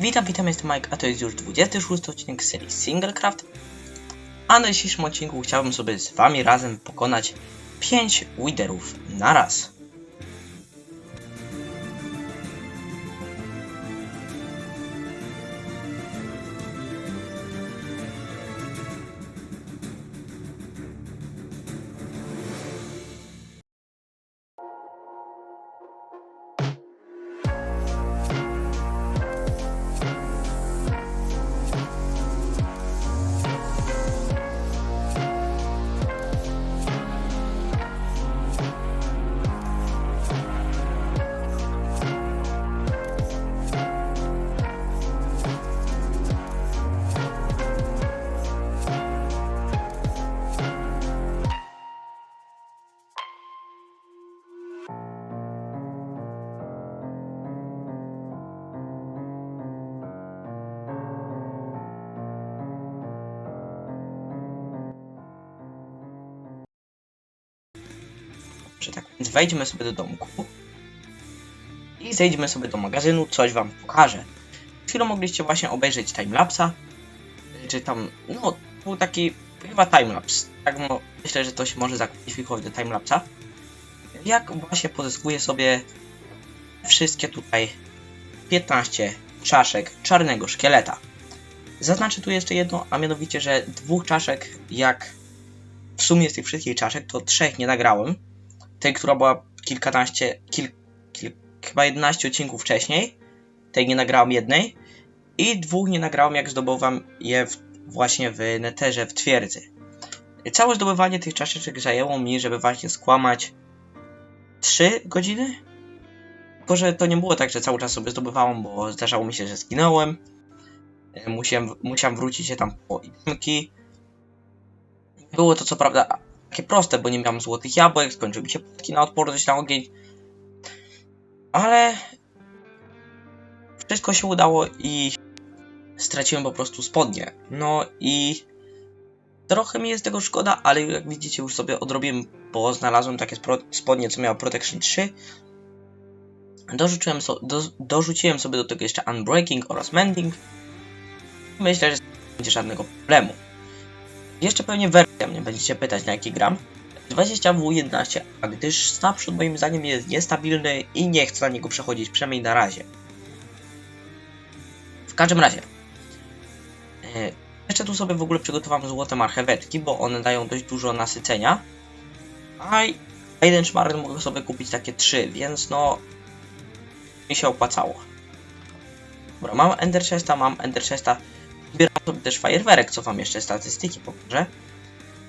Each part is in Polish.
Witam, witam, jestem Mike, a to jest już 26 odcinek serii Singlecraft. A na dzisiejszym odcinku chciałbym sobie z wami razem pokonać 5 Witherów na raz. Wejdźmy sobie do domku i zejdźmy sobie do magazynu, coś wam pokażę. Chwilą mogliście właśnie obejrzeć timelapsa, czy tam, no, był taki chyba timelapse, tak no, myślę, że to się może zakwalifikować do timelapsa. Jak właśnie pozyskuję sobie wszystkie tutaj 15 czaszek czarnego szkieleta. Zaznaczę tu jeszcze jedno, a mianowicie, że dwóch czaszek, jak w sumie z tych wszystkich czaszek, to trzech nie nagrałem. Tej, która była kilkanaście, kil, kil, chyba 11 odcinków wcześniej, tej nie nagrałem jednej. I dwóch nie nagrałem, jak zdobywam je w, właśnie w neterze, w twierdzy. Całe zdobywanie tych czaszeczek zajęło mi, żeby właśnie skłamać 3 godziny? Tylko, że to nie było tak, że cały czas sobie zdobywałem, bo zdarzało mi się, że zginąłem. E, Musiałem, musiałem wrócić się tam po itemki. Było to co prawda takie proste, bo nie miałem złotych jabłek, skończyły mi się płatki na odporność na ogień. Ale wszystko się udało i straciłem po prostu spodnie. No i trochę mi jest tego szkoda, ale jak widzicie już sobie odrobiłem, bo znalazłem takie spodnie, co miało Protection 3. Dorzuciłem, so, do, dorzuciłem sobie do tego jeszcze Unbreaking oraz Mending. Myślę, że nie będzie żadnego problemu. Jeszcze pewnie wersja mnie będziecie pytać na jaki gram. 20W11, a gdyż snapshot moim zdaniem jest niestabilny i nie chcę na niego przechodzić, przynajmniej na razie. W każdym razie. e, Jeszcze tu sobie w ogóle przygotowałem złote marchewetki, bo one dają dość dużo nasycenia. A jeden szmaragd mogę sobie kupić takie trzy, więc no mi się opłacało. Dobra, mam Ender Chesta, mam Ender Chesta. Sobie też fajerwerek, co wam jeszcze statystyki pokażę.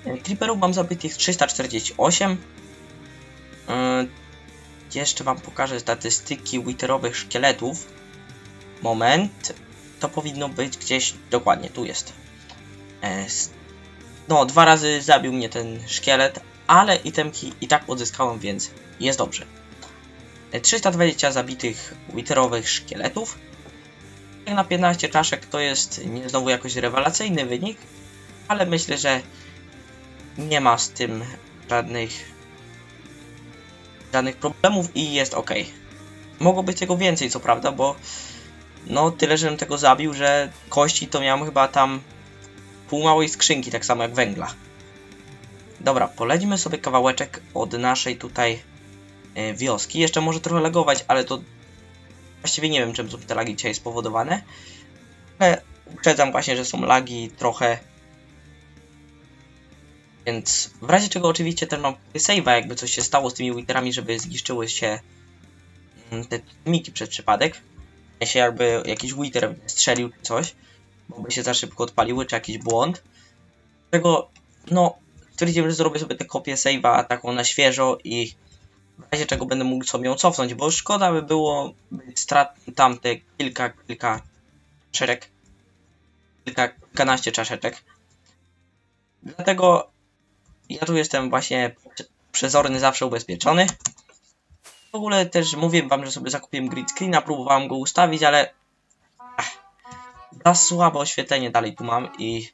E, Creeperów mam zabitych 348. Yy, jeszcze wam pokażę statystyki Witterowych szkieletów. Moment. To powinno być gdzieś dokładnie, tu jest. E, No, dwa razy zabił mnie ten szkielet, ale itemki i tak odzyskałem, więc jest dobrze. E, 320 zabitych Witterowych szkieletów. Na 15 czaszek to jest nie znowu jakoś rewelacyjny wynik, ale myślę, że nie ma z tym żadnych żadnych problemów i jest ok. Mogło być tego więcej, co prawda, bo no tyle, żebym tego zabił, że kości to miałem chyba tam pół małej skrzynki, tak samo jak węgla. Dobra, polecimy sobie kawałeczek od naszej tutaj e, wioski. Jeszcze może trochę lagować, ale to właściwie nie wiem, czym są te lagi dzisiaj spowodowane. Ale uprzedzam właśnie, że są lagi trochę więc w razie czego oczywiście też mam save'a, jakby coś się stało z tymi Witherami, żeby zniszczyły się mm, te miki przez przypadek. Jeśli jakby jakiś Wither strzelił czy coś, bo by się za szybko odpaliły, czy jakiś błąd. Dlatego, no, stwierdziłem, że zrobię sobie tę kopię save'a taką na świeżo i w razie czego będę mógł sobie ją cofnąć, bo szkoda by było strat tamte kilka, kilka czaszeczek, kilka, kilkanaście czaszeczek. Dlatego ja tu jestem właśnie przezorny, zawsze ubezpieczony. W ogóle też mówię wam, że sobie zakupiłem grid screena, próbowałem go ustawić, ale ach, za słabe oświetlenie dalej tu mam i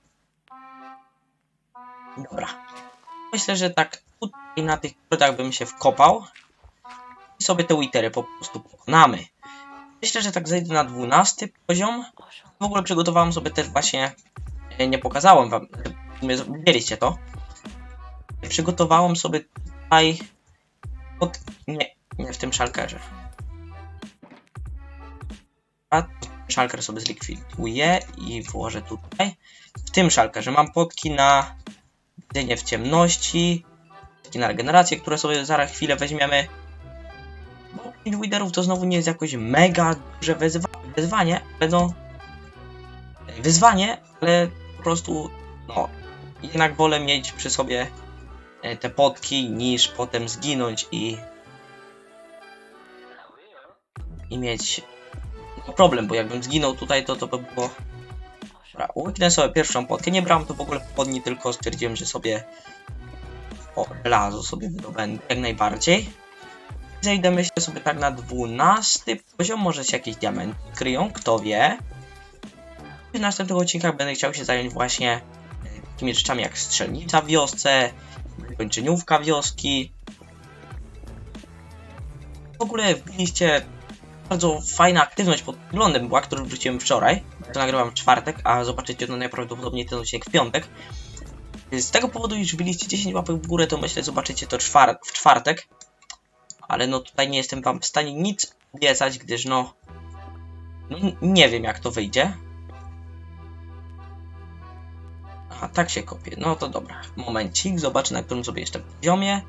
dobra. Myślę, że tak tutaj na tych prutach bym się wkopał i sobie te witery po prostu pokonamy. Myślę, że tak zejdę na 12 poziom. W ogóle przygotowałem sobie też właśnie, e, nie pokazałem wam, widzieliście to. Przygotowałem sobie tutaj, pod, nie, nie w tym szalkerze. A szalker sobie zlikwiduję i włożę tutaj. W tym szalkerze mam potki na widzenie w ciemności, na regenerację, które sobie zaraz chwilę weźmiemy. Bo 5 widerów to znowu nie jest jakoś mega duże wyzwa wyzwanie, ale no... Wyzwanie, ale po prostu, no... Jednak wolę mieć przy sobie e, te potki, niż potem zginąć i... I mieć no, problem, bo jakbym zginął tutaj, to to by było... Dobra, sobie pierwszą potkę, nie brałem to w ogóle podni, tylko stwierdziłem, że sobie... O, żelazo sobie wydobędę jak najbardziej. Zejdę myślę sobie tak na 12 poziom, może się jakieś diamenty kryją, kto wie. W następnych odcinkach będę chciał się zająć właśnie e, takimi rzeczami jak strzelnica w wiosce, kończeniówka wioski. W ogóle wbiliście bardzo fajna aktywność pod wyglądem była, którą wrzuciłem wczoraj. To nagrywam w czwartek, a zobaczycie to najprawdopodobniej ten odcinek w piątek. Z tego powodu, iż wbiliście 10 łapek w górę, to myślę, zobaczycie to czwar w czwartek. Ale no tutaj nie jestem wam w stanie nic obiecać, gdyż no... no nie wiem jak to wyjdzie. Aha, tak się kopie. No to dobra. Momencik, zobaczę na którym sobie jeszcze poziomie.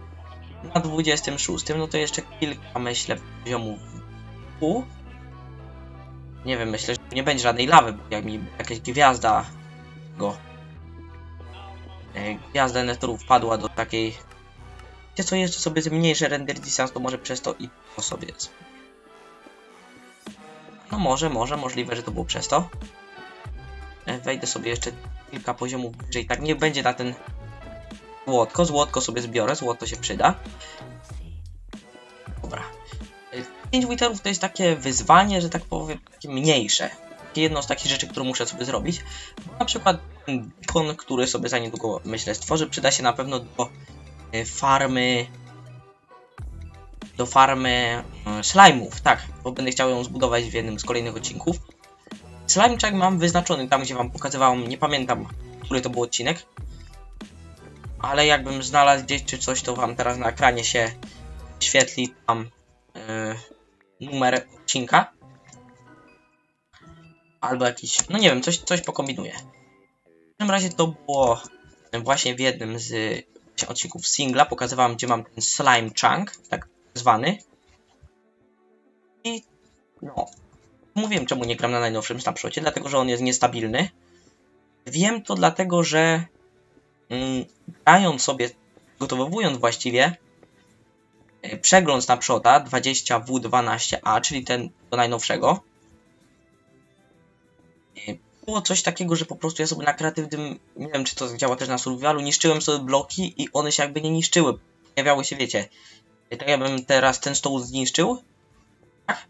Na 26, no to jeszcze kilka, myślę, poziomów w dół. Nie wiem, myślę, że nie będzie żadnej lawy, bo jak mi jakaś gwiazda go... e, Gwiazda Netheru wpadła do takiej... Wiecie co, jeszcze sobie zmniejszę render distance, to może przez to i to sobie. No może, może, możliwe, że to było przez to. E, Wejdę sobie jeszcze kilka poziomów wyżej, tak nie będzie na ten złotko, złotko sobie zbiorę, złoto się przyda. Dobra. 5 witerów to jest takie wyzwanie, że tak powiem, takie mniejsze. Jedno z takich rzeczy, które muszę sobie zrobić. Bo na przykład beacon, który sobie za niedługo, myślę, stworzę, przyda się na pewno do e, farmy do farmy e, slime'ów, tak, bo będę chciał ją zbudować w jednym z kolejnych odcinków. Slime mam wyznaczony tam, gdzie wam pokazywałem, nie pamiętam, który to był odcinek. Ale jakbym znalazł gdzieś czy coś, to wam teraz na ekranie się świetli tam yy, numer odcinka. Albo jakiś, no nie wiem, coś, coś pokombinuję. W każdym razie to było właśnie w jednym z odcinków singla. Pokazywałem, gdzie mam ten slime chunk, tak zwany. I no, mówiłem, czemu nie gram na najnowszym snapshocie, dlatego, że on jest niestabilny. Wiem to dlatego, że mm, grając sobie, gotowując właściwie e, przegląd snapshota 20W12A, czyli ten do najnowszego, e, było coś takiego, że po prostu ja sobie na kreatywnym, nie wiem czy to działa też na survivalu, niszczyłem sobie bloki i one się jakby nie niszczyły. Pojawiały się, wiecie, tak jakbym teraz ten stół zniszczył, tak?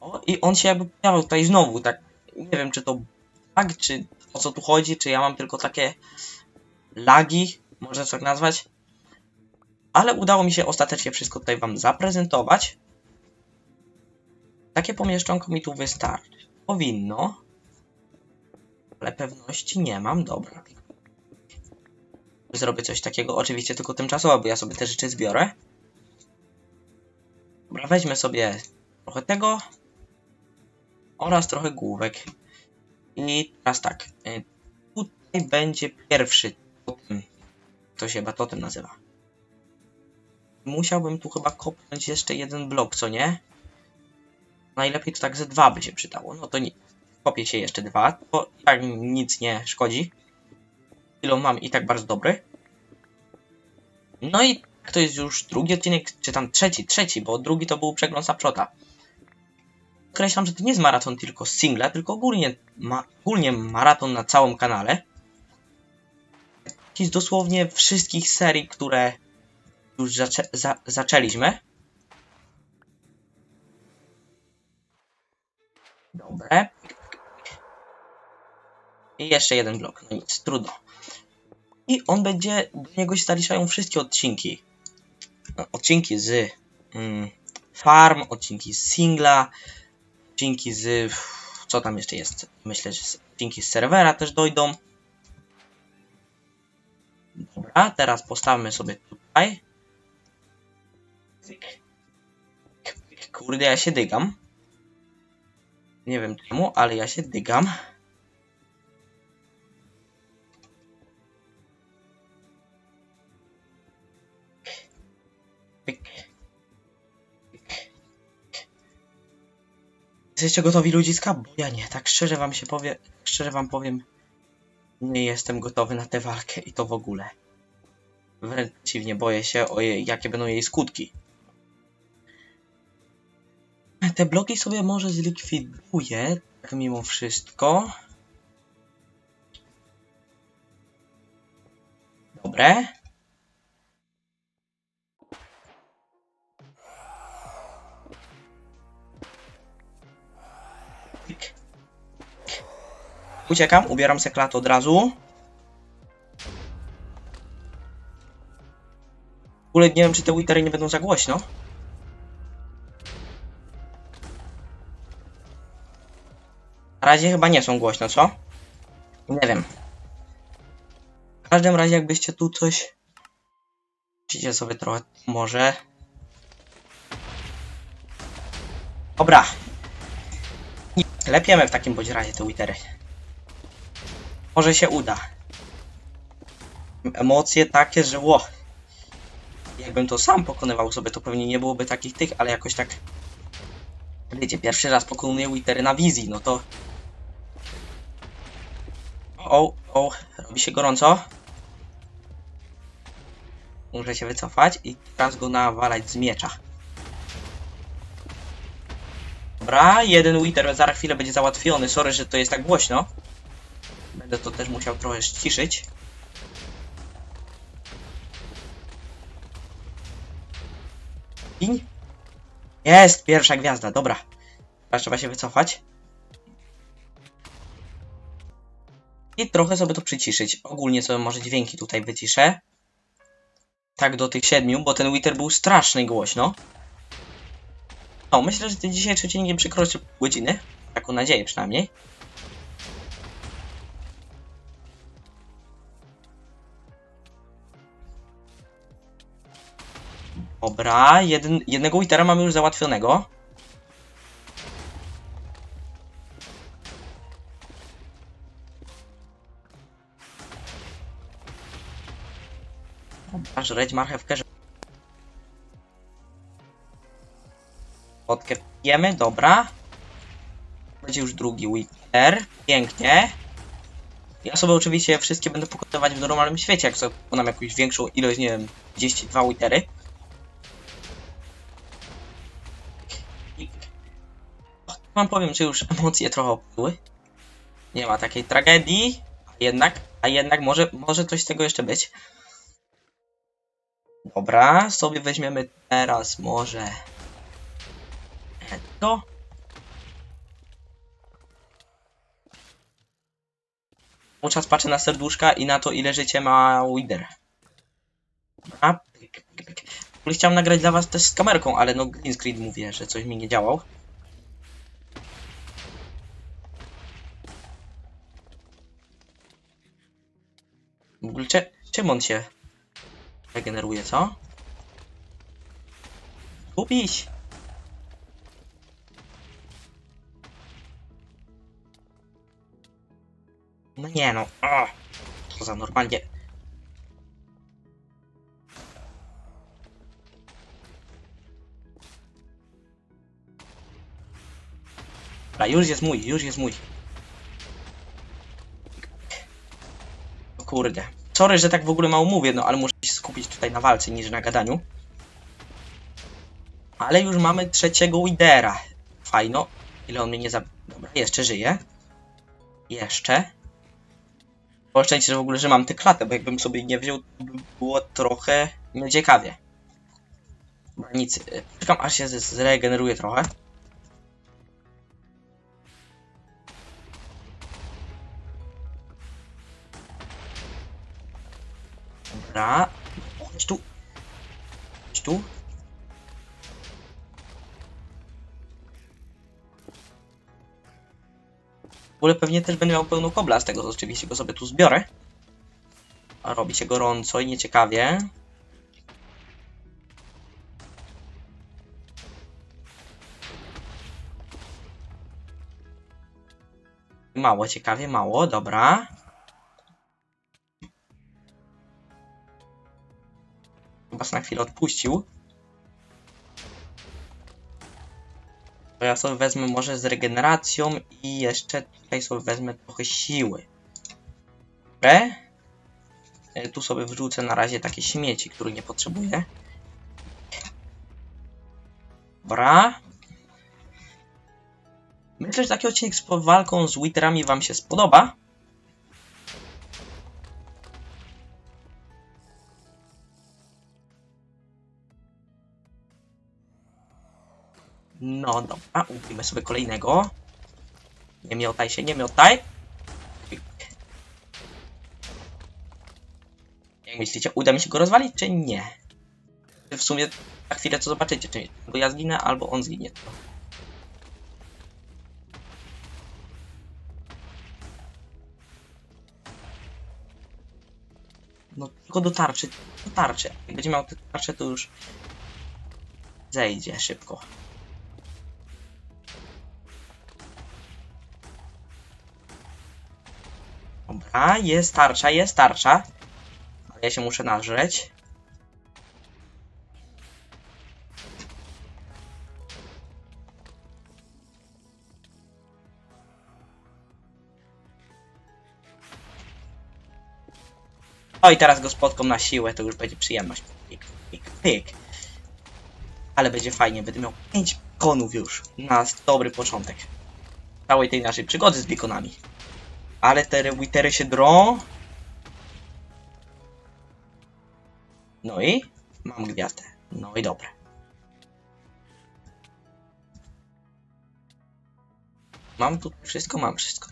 O, i on się jakby pojawiał tutaj znowu, tak, nie wiem czy to bug, czy o co tu chodzi, czy ja mam tylko takie lagi, można tak nazwać. Ale udało mi się ostatecznie wszystko tutaj wam zaprezentować. Takie pomieszczonko mi tu wystarczy. Powinno. Ale pewności nie mam, dobra. Zrobię coś takiego, oczywiście tylko tymczasowo, bo ja sobie te rzeczy zbiorę. Dobra, weźmy sobie trochę tego oraz trochę główek. I teraz tak, y, tutaj będzie pierwszy totem, to się chyba totem nazywa. Musiałbym tu chyba kopnąć jeszcze jeden blok, co nie? Najlepiej to tak ze dwa by się przydało. No to nie, kopię się jeszcze dwa, to tak nic nie szkodzi. Ilą mam i tak bardzo dobry. No i to jest już drugi odcinek, czy tam trzeci, trzeci, bo drugi to był przegląd Snapshota. Określam, że to nie jest maraton tylko singla, tylko ogólnie, ma, ogólnie maraton na całym kanale. Z dosłownie wszystkich serii, które już za zaczęliśmy. Dobre. I jeszcze jeden blok, no nic, trudno. I on będzie, do niego się zaliczają wszystkie odcinki. Odcinki z mm, farm, odcinki z singla, odcinki z... Co tam jeszcze jest? Myślę, że odcinki z serwera też dojdą. Dobra, teraz postawmy sobie tutaj. Kurde, ja się dygam. Nie wiem czemu, ale ja się dygam. Jesteście gotowi ludziska? Bo ja nie, tak szczerze wam się powie, szczerze wam powiem, nie jestem gotowy na tę walkę i to w ogóle. Wręcz przeciwnie, boję się, o jej, jakie będą jej skutki. Te bloki sobie może zlikwiduję, tak mimo wszystko. Dobre. Uciekam, ubieram se klatę od razu. W ogóle nie wiem, czy te witery nie będą za głośno. Na razie chyba nie są głośno, co? Nie wiem. W każdym razie, jakbyście tu coś... Musicie sobie trochę może... Dobra. Lepiemy w takim bądź razie te witery. Może się uda. Emocje takie, że ło. Jakbym to sam pokonywał sobie, to pewnie nie byłoby takich tych, ale jakoś tak... Wiecie, pierwszy raz pokonuję witery na wizji, no to... O, o, robi się gorąco. Muszę się wycofać i teraz go nawalać z miecza. Dobra, jeden Wither za chwilę będzie załatwiony. Sorry, że to jest tak głośno. Będę to też musiał trochę ściszyć. Piń? Jest! Pierwsza gwiazda, dobra. Teraz trzeba się wycofać. I trochę sobie to przyciszyć. Ogólnie sobie może dźwięki tutaj wyciszę. Tak do tych siedmiu, bo ten Wither był strasznie głośno. No, myślę, że ten dzisiejszy odcinek nie przekroczy godziny. Taką nadzieję przynajmniej. Dobra, jeden, jednego Witera mamy już załatwionego. Dobra, żreć marchewkę. Fotkę pijemy, dobra. Będzie już drugi Wither. Pięknie. Ja sobie oczywiście wszystkie będę pokonywać w normalnym świecie, jak sobie pokonam jakąś większą ilość, nie wiem, 32 Witery. Wam powiem, że już emocje trochę opłyły. Nie ma takiej tragedii, a jednak, a jednak może, może coś z tego jeszcze być. Dobra, sobie weźmiemy teraz może to. Cały czas patrzę na serduszka i na to, ile życie ma Wider. A, pyk, pyk, pyk. Chciałem nagrać dla was też z kamerką, ale no green screen mówię, że coś mi nie działał. Ogóle cze czym on się regeneruje, co? Kupić! No nie no. O, to za normalnie. Dobra, już jest mój, już jest mój. Kurde. Sorry, że tak w ogóle mało mówię, no ale muszę się skupić tutaj na walce niż na gadaniu. Ale już mamy trzeciego Widera. Fajno. Ile on mnie nie zabił? Dobra, jeszcze żyje. Jeszcze. Szczęście, że w ogóle, że mam tę klatę, bo jakbym sobie nie wziął, to by było trochę nieciekawie. Nic. y, Czekam aż się zregeneruje trochę. Dobra. Chodź tu. Chodź tu. W ogóle pewnie też będę miał pełno kobla z tego, oczywiście go sobie tu zbiorę. A robi się gorąco i nieciekawie. Mało ciekawie, mało, dobra. Się na chwilę odpuścił. To ja sobie wezmę może z regeneracją i jeszcze tutaj sobie wezmę trochę siły. Dobrze. E, Tu sobie wrzucę na razie takie śmieci, których nie potrzebuję. Dobra. Myślę, że taki odcinek z walką z Witherami wam się spodoba. No dobra, ubijmy sobie kolejnego. Nie miotaj się, nie miotaj. Jak myślicie, uda mi się go rozwalić, czy nie? W sumie na chwilę co zobaczycie, czy albo ja zginę, albo on zginie. No tylko do tarczy, do tarczy. Jak będzie miał tę tarczę, to już zejdzie szybko. Dobra, jest tarcza, jest tarcza. Ale ja się muszę nażreć. O i teraz go spotkam na siłę, to już będzie przyjemność. Pik, pik, pik. Ale będzie fajnie, będę miał 5 konów już. Na dobry początek. Całej tej naszej przygody z beaconami. Ale te witery się drą. No i mam gwiazdę. No i dobre. Mam tu wszystko, mam wszystko.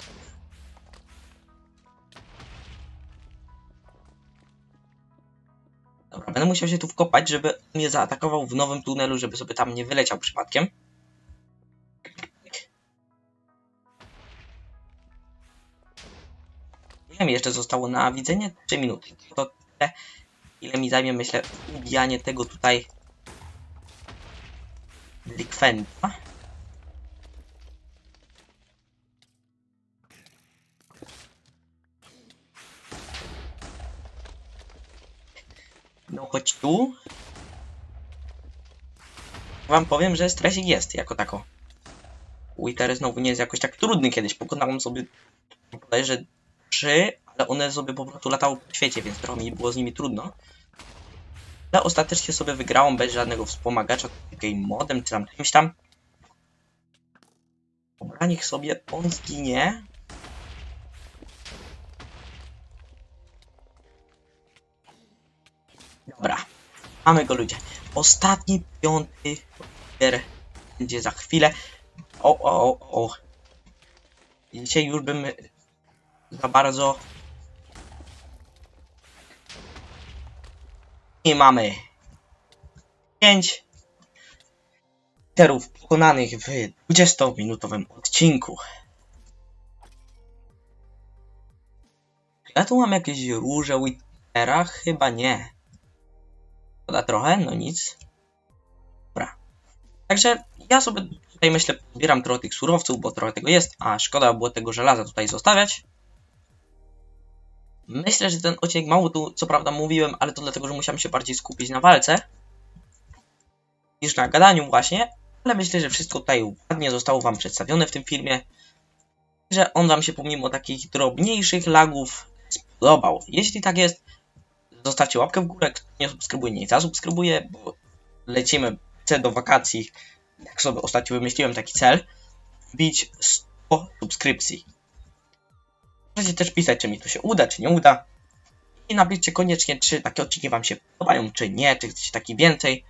Dobra, będę musiał się tu wkopać, żeby mnie zaatakował w nowym tunelu, żeby sobie tam nie wyleciał przypadkiem. Mi jeszcze zostało na widzenie? 3 minuty. To tyle, ile mi zajmie, myślę, ubijanie tego tutaj likwenta. No chodź tu. Wam powiem, że stresik jest jako tako. Wither znowu nie jest jakoś tak trudny kiedyś. Pokonałem sobie bodajże trzy, ale one sobie po prostu latały po świecie, więc trochę mi było z nimi trudno. Ale ostatecznie sobie wygrałem bez żadnego wspomagacza, game modem czy tam czymś tam. Dobra, niech sobie on zginie. Dobra, mamy go ludzie. Ostatni, piąty Wither będzie za chwilę. O, o, o, o. Dzisiaj już bym za bardzo nie mamy 5 terów pokonanych w 20-minutowym odcinku. Ja tu mam jakieś róże Wittera? Chyba nie. Szkoda trochę, no nic. Dobra. Także ja sobie tutaj myślę, zbieram trochę tych surowców, bo trochę tego jest, a szkoda było tego żelaza tutaj zostawiać. Myślę, że ten odcinek mało tu co prawda mówiłem, ale to dlatego, że musiałem się bardziej skupić na walce niż na gadaniu właśnie, ale myślę, że wszystko tutaj ładnie zostało Wam przedstawione w tym filmie, że on Wam się pomimo takich drobniejszych lagów spodobał. Jeśli tak jest, zostawcie łapkę w górę, kto nie subskrybuje, nie zasubskrybuje, bo lecimy do wakacji, jak sobie ostatnio wymyśliłem taki cel, wbić 100 subskrypcji. Możecie też pisać, czy mi to się uda, czy nie uda. I napiszcie koniecznie, czy takie odcinki Wam się podobają, czy nie, czy chcecie taki więcej.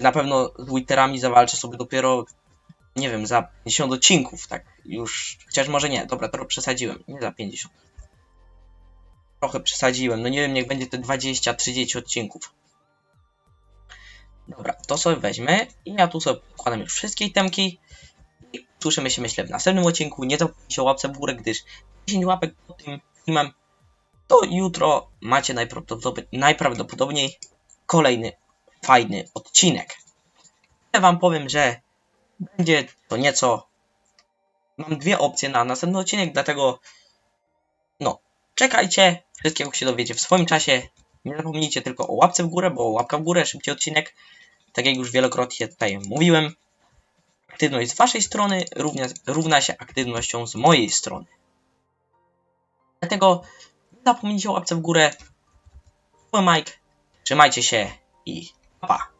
Na pewno z Twitterami zawalczę sobie dopiero, nie wiem, za 50 odcinków, tak już, chociaż może nie, dobra, trochę przesadziłem, nie za 50. Trochę przesadziłem, no nie wiem, niech będzie te 20-30 odcinków. Dobra, to sobie weźmy i ja tu sobie podkładam już wszystkie itemki. I Słyszymy się myślę w następnym odcinku. Nie zapomnijcie o łapce w górę, gdyż 10 łapek pod tym filmem to jutro macie najprawdopodobniej, kolejny fajny odcinek. Ja wam powiem, że będzie to nieco. Mam dwie opcje na następny odcinek, dlatego no, czekajcie. Wszystkiego się dowiecie w swoim czasie. Nie zapomnijcie tylko o łapce w górę, bo łapka w górę, szybciej odcinek. Tak jak już wielokrotnie tutaj mówiłem. Aktywność z waszej strony równa się aktywnością z mojej strony. Dlatego nie zapomnijcie o łapce w górę. Byłem Mike. Trzymajcie się i pa. pa.